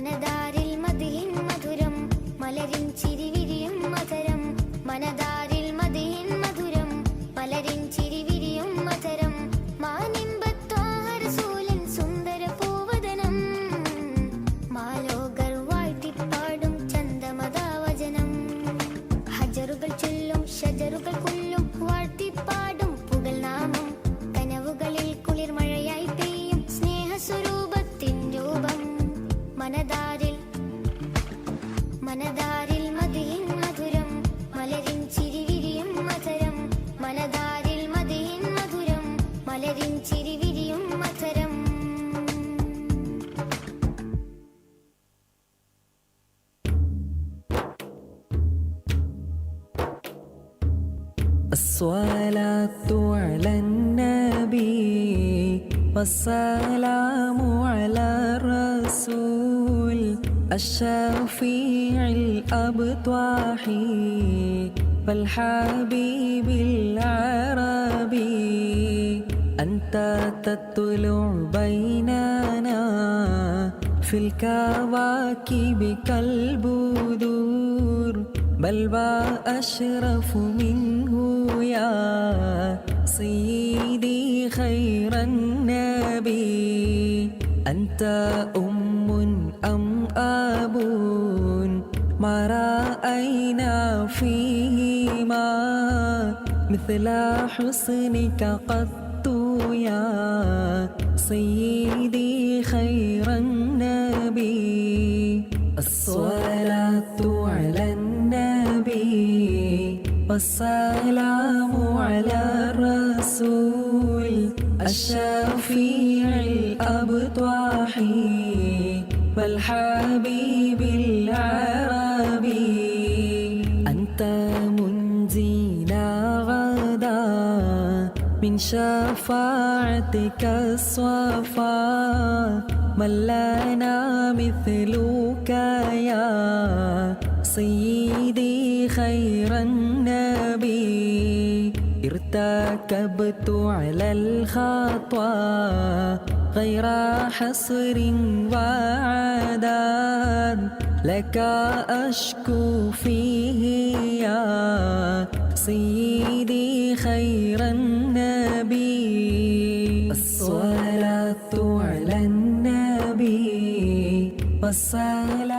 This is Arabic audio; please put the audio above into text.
ಮನದ الصلاة على النبي والسلام على الرسول الشفيع الأبطح والحبيب العربي. أنت تطلع بيننا في الكواكب كالبدور بل وأشرف منه يا سيدي خير النبي. أنت أم أم أب ما رأينا فيهما. مثل حسنك قط يا سيدي خير النبي. الصلاة على النبي. والسلام على الرسول الشفيع الأبطح والحبيب العربي أنت منزينا غدا من شفاعتك الصفا من لنا مثلك يا سيدي خير النبي ارتكبت على الخطوى غير حصر وعداد. لك أشكو فيه يا سيدي خير النبي. الصلاة على النبي والسلام